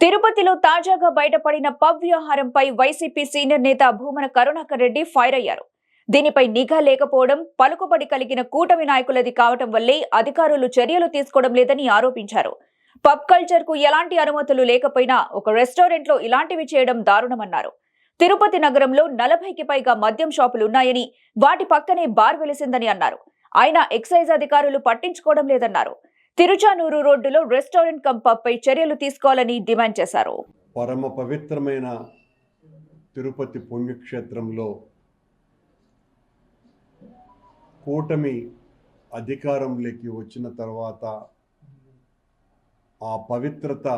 తిరుపతిలో తాజాగా బయటపడిన పబ్ వ్యవహారంపై వైసీపీ సీనియర్ నేత భూమన కరుణాకర్ రెడ్డి ఫైర్ అయ్యారు. దీనిపై నిఘా లేకపోవడం పలుకుబడి కలిగిన కూటమి నాయకులది కావటం వల్లే అధికారులు చర్యలు తీసుకోవడం లేదని ఆరోపించారు. పబ్ కల్చర్కు ఎలాంటి అనుమతులు లేకపోయినా ఒక రెస్టారెంట్లో ఇలాంటివి చేయడం దారుణమన్నారు. తిరుపతి నగరంలో నలభైకి పైగా మద్యం షాపులున్నాయని వాటి పక్కనే బార్ వెలిసిందని అన్నారు. ఆయన ఎక్సైజ్ అధికారులు పట్టించుకోవడం లేదన్నారు. తిరుచానూరు రోడ్డులో రెస్టారెంట్ కమ్ చర్యలు తీసుకోవాలని డిమాండ్ చేశారు. పరమ పవిత్రమైన తిరుపతి పుణ్యక్షేత్రంలో కూటమి అధికారంలోకి వచ్చిన తర్వాత ఆ పవిత్రత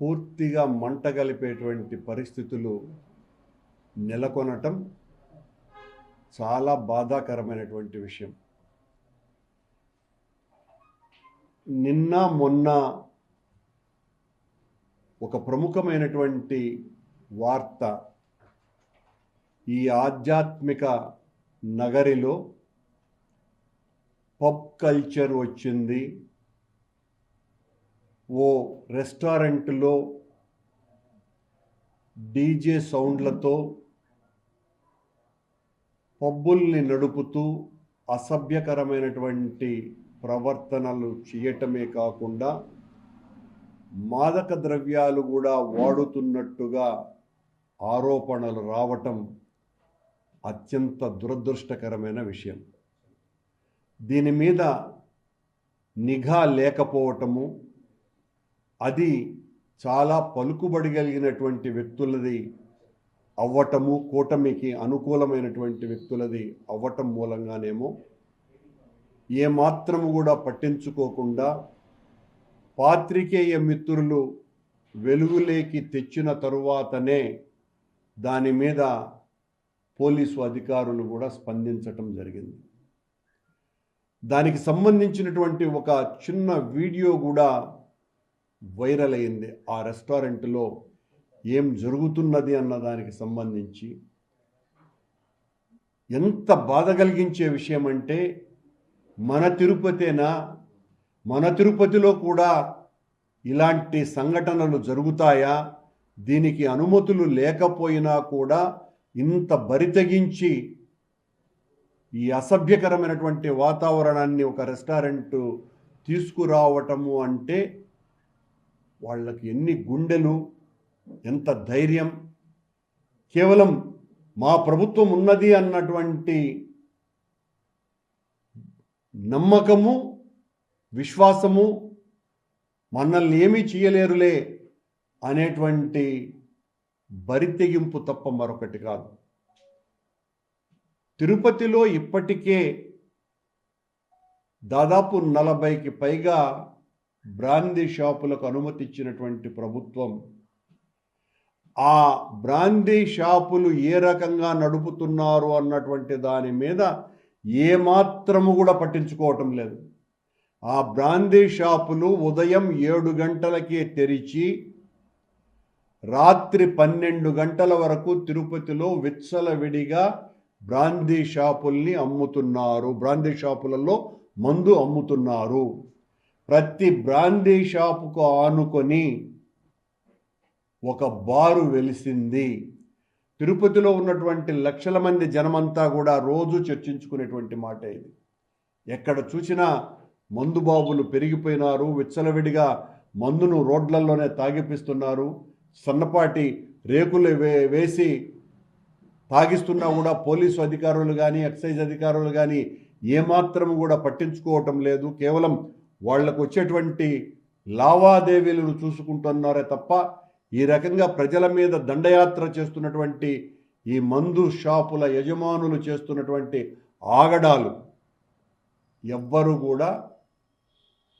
పూర్తిగా మంటగలిపేటువంటి పరిస్థితులు నెలకొనటం చాలా బాధాకరమైనటువంటి విషయం. నిన్న మొన్న ఒక ప్రముఖమైనటువంటి వార్త ఈ ఆధ్యాత్మిక నగరిలో పబ్ కల్చర్ వచ్చింది. ఓ రెస్టారెంట్లో డీజే సౌండ్లతో పబ్బుల్ని నడుపుతూ అసభ్యకరమైనటువంటి ప్రవర్తనలు చేయటమే కాకుండా మాదక ద్రవ్యాలు కూడా వాడుతున్నట్టుగా ఆరోపణలు రావటం అత్యంత దురదృష్టకరమైన విషయం. దీని మీద నిఘా లేకపోవటము అది చాలా పలుకుబడి కలిగినటువంటి వ్యక్తులది అవ్వటము కూటమికి అనుకూలమైనటువంటి వ్యక్తులది అవ్వటం మూలంగానేమో ఏమాత్రము కూడా పట్టించుకోకుండా పాత్రికేయ మిత్రులు వెలుగులేకి తెచ్చిన తరువాతనే దాని మీద పోలీసు అధికారులు కూడా స్పందించటం జరిగింది. దానికి సంబంధించినటువంటి ఒక చిన్న వీడియో కూడా వైరల్ అయింది. ఆ రెస్టారెంట్లో ఏం జరుగుతున్నది అన్న దానికి సంబంధించి ఎంత బాధ కలిగించే విషయం అంటే మన తిరుపతేనా? మన తిరుపతిలో కూడా ఇలాంటి సంఘటనలు జరుగుతాయా? దీనికి అనుమతులు లేకపోయినా కూడా ఇంత బరితెగించి ఈ అసభ్యకరమైనటువంటి వాతావరణాన్ని ఒక రెస్టారెంట్ తీసుకురావటము అంటే వాళ్ళకి ఎన్ని గుండెలు ఎంత ధైర్యం? కేవలం మా ప్రభుత్వం ఉన్నది అన్నటువంటి నమ్మకము విశ్వాసము మనల్ని ఏమీ చేయలేరులే అనేటువంటి బరితెగింపు తప్ప మరొకటి కాదు. తిరుపతిలో ఇప్పటికే దాదాపు నలభైకి పైగా బ్రాందీ షాపులకు అనుమతి ఇచ్చినటువంటి ప్రభుత్వం ఆ బ్రాందీ షాపులు ఏ రకంగా నడుపుతున్నారు అన్నటువంటి దాని మీద ఏమాత్రము కూడా పట్టించుకోవటం లేదు. ఆ బ్రాందీ షాపులు ఉదయం ఏడు గంటలకే తెరిచి రాత్రి పన్నెండు గంటల వరకు తిరుపతిలో విచ్చలవిడిగా బ్రాందీ షాపుల్ని అమ్ముతున్నారు. బ్రాందీ షాపులలో మందు అమ్ముతున్నారు. ప్రతి బ్రాందీ షాపుకు ఆనుకొని ఒక బారు వెలిసింది. తిరుపతిలో ఉన్నటువంటి లక్షల మంది జనమంతా కూడా రోజు చర్చించుకునేటువంటి మాట ఇది. ఎక్కడ చూసినా మందు బాబులు పెరిగిపోయినారు విచ్చలవిడిగా మందును రోడ్లలోనే తాగిపిస్తున్నారు సన్నపాటి రేకులు వే వేసి తాగిస్తున్నా కూడా పోలీసు అధికారులు కానీ ఎక్సైజ్ అధికారులు కానీ ఏమాత్రం కూడా పట్టించుకోవటం లేదు. కేవలం వాళ్ళకు వచ్చేటువంటి లావాదేవీలను చూసుకుంటున్నారే తప్ప ఈ రకంగా ప్రజల మీద దండయాత్ర చేస్తున్నటువంటి ఈ మందు షాపుల యజమానులు చేస్తున్నటువంటి ఆగడాలు ఎవ్వరు కూడా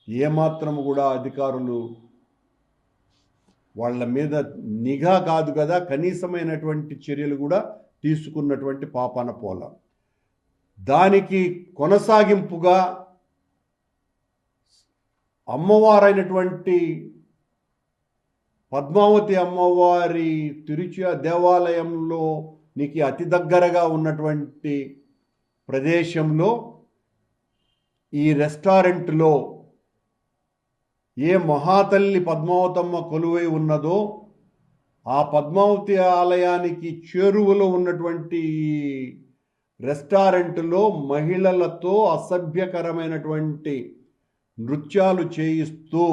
ఏమాత్రము కూడా అధికారులు వాళ్ళ మీద నిఘా కాదు కదా కనీసమైనటువంటి చర్యలు కూడా తీసుకున్నటువంటి పాపాన పోల. దానికి కొనసాగింపుగా అమ్మవారైనటువంటి పద్మావతి అమ్మవారి తిరుచి దేవాలయంలో నీకు అతి దగ్గరగా ఉన్నటువంటి ప్రదేశంలో ఈ రెస్టారెంట్లో ఏ మహాతల్లి పద్మావతమ్మ కొలువై ఉన్నదో ఆ పద్మావతి ఆలయానికి చేరువలో ఉన్నటువంటి ఈ రెస్టారెంట్లో మహిళలతో అసభ్యకరమైనటువంటి నృత్యాలు చేయిస్తూ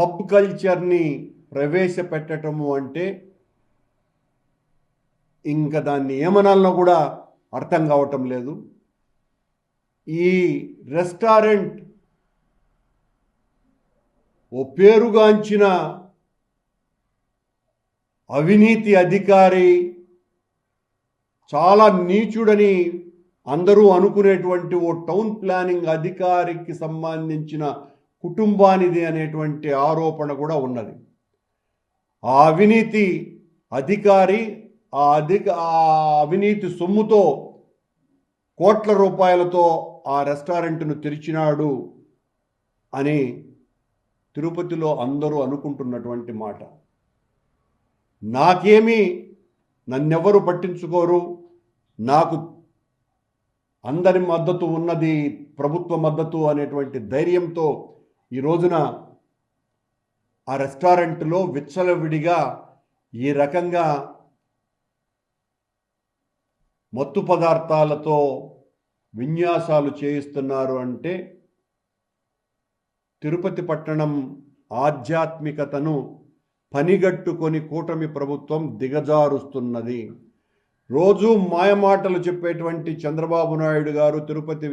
పబ్ కల్చర్ని ప్రవేశపెట్టటము అంటే ఇంకా దాన్ని ఏమనాలనో కూడా అర్థం కావటం లేదు. ఈ రెస్టారెంట్ ఓ పేరుగాంచిన అవినీతి అధికారి చాలా నీచుడని అందరూ అనుకునేటువంటి ఓ టౌన్ ప్లానింగ్ అధికారికి సంబంధించిన కుటుంబానిది అనేటువంటి ఆరోపణ కూడా ఉన్నది. ఆ అవినీతి అధికారి ఆ అధిక ఆ అవినీతి సొమ్ముతో కోట్ల రూపాయలతో ఆ రెస్టారెంట్ను తెరిచినాడు అని తిరుపతిలో అందరూ అనుకుంటున్నటువంటి మాట. నాకేమీ నన్నెవరు పట్టించుకోరు. నాకు అందరి మద్దతు ఉన్నది ప్రభుత్వ మద్దతు అనేటువంటి ధైర్యంతో ఈ రోజున ఆ రెస్టారెంట్లో విచ్చలవిడిగా ఈ రకంగా మత్తు పదార్థాలతో విన్యాసాలు చేయిస్తున్నారు అంటే తిరుపతి పట్టణం ఆధ్యాత్మికతను పనిగట్టుకొని కూటమి ప్రభుత్వం దిగజారుస్తున్నది. రోజు మాయమాటలు చెప్పేటువంటి చంద్రబాబు నాయుడు గారు తిరుపతి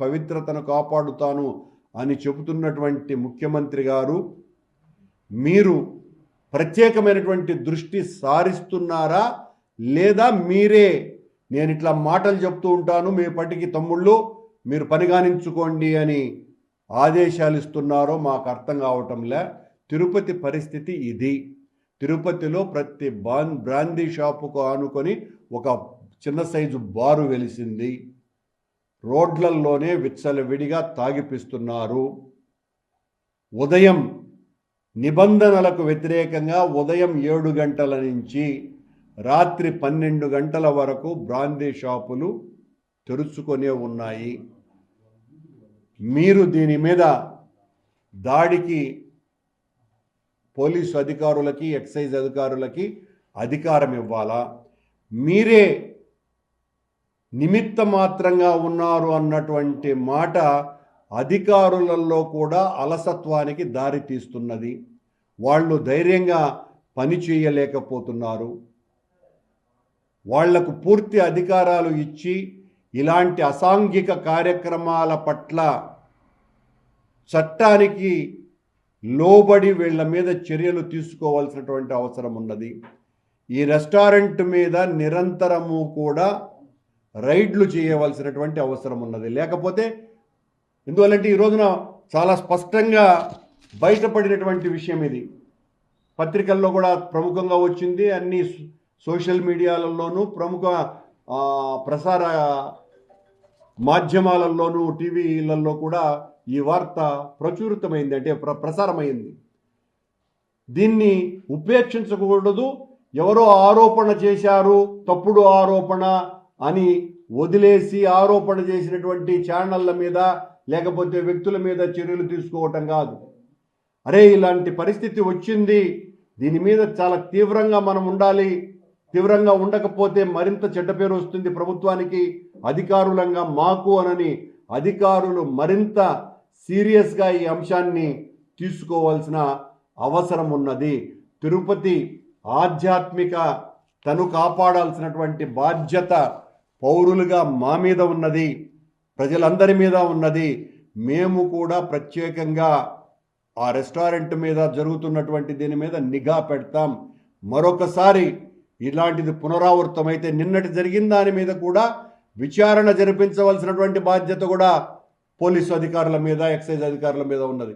పవిత్రతను కాపాడుతాను అని చెబుతున్నటువంటి ముఖ్యమంత్రి గారు మీరు ప్రత్యేకమైనటువంటి దృష్టి సారిస్తున్నారా? లేదా మీరే నేను ఇట్లా మాటలు చెప్తూ ఉంటాను మీ పటికి తమ్ముళ్ళు మీరు పనిగానించుకోండి అని ఆదేశాలు ఇస్తున్నారో మాకు అర్థం కావటంలే. తిరుపతి పరిస్థితి ఇది. తిరుపతిలో ప్రతి బాన్ బ్రాందీ షాపుకు ఆనుకొని ఒక చిన్న సైజు బారు వెలిసింది. రోడ్లల్లోనే విచ్చలవిడిగా తాగిపిస్తున్నారు. ఉదయం నిబంధనలకు వ్యతిరేకంగా ఉదయం ఏడు గంటల నుంచి రాత్రి పన్నెండు గంటల వరకు బ్రాందీ షాపులు తెరుచుకొనే ఉన్నాయి. మీరు దీని మీద దాడికి పోలీసు అధికారులకి ఎక్సైజ్ అధికారులకి అధికారం ఇవ్వాలా? మీరే నిమిత్త మాత్రంగా ఉన్నారు అన్నటువంటి మాట అధికారులలో కూడా అలసత్వానికి దారి తీస్తున్నది. వాళ్ళు ధైర్యంగా పని చేయలేకపోతున్నారు. వాళ్ళకు పూర్తి అధికారాలు ఇచ్చి ఇలాంటి అసాంఘిక కార్యక్రమాల పట్ల చట్టానికి లోబడి వీళ్ళ మీద చర్యలు తీసుకోవాల్సినటువంటి అవసరం ఉన్నది. ఈ రెస్టారెంట్ మీద నిరంతరము కూడా రైడ్లు చేయవలసినటువంటి అవసరం ఉన్నది. లేకపోతే ఎందువల్లంటే ఈ రోజున చాలా స్పష్టంగా బయటపడినటువంటి విషయం ఇది. పత్రికల్లో కూడా ప్రముఖంగా వచ్చింది. అన్ని సోషల్ మీడియాలలోనూ ప్రముఖ ప్రసార మాధ్యమాలలోనూ టీవీలలో కూడా ఈ వార్త ప్రచురితమైంది. అంటే ప్ర ప్రసారమైంది. దీన్ని ఉపేక్షించకూడదు. ఎవరో ఆరోపణ చేశారు తప్పుడు ఆరోపణ అని వదిలేసి ఆరోపణ చేసినటువంటి ఛానళ్ళ మీద లేకపోతే వ్యక్తుల మీద చర్యలు తీసుకోవటం కాదు. అరే ఇలాంటి పరిస్థితి వచ్చింది. దీని మీద చాలా తీవ్రంగా మనం ఉండాలి. తీవ్రంగా ఉండకపోతే మరింత చెడ్డ పేరు వస్తుంది ప్రభుత్వానికి అధికారులంగా మాకు అనని అధికారులు మరింత సీరియస్గా ఈ అంశాన్ని తీసుకోవాల్సిన అవసరం ఉన్నది. తిరుపతి ఆధ్యాత్మిక తను కాపాడాల్సినటువంటి బాధ్యత పౌరులుగా మా మీద ఉన్నది ప్రజలందరి మీద ఉన్నది మేము కూడా ప్రత్యేకంగా ఆ రెస్టారెంట్ మీద జరుగుతున్నటువంటి దీని మీద నిఘా పెడతాం. మరొకసారి ఇలాంటిది పునరావృతమైతే నిన్నటి జరిగిన దాని మీద కూడా విచారణ జరిపించవలసినటువంటి బాధ్యత కూడా పోలీసు అధికారుల మీద ఎక్సైజ్ అధికారుల మీద ఉన్నది.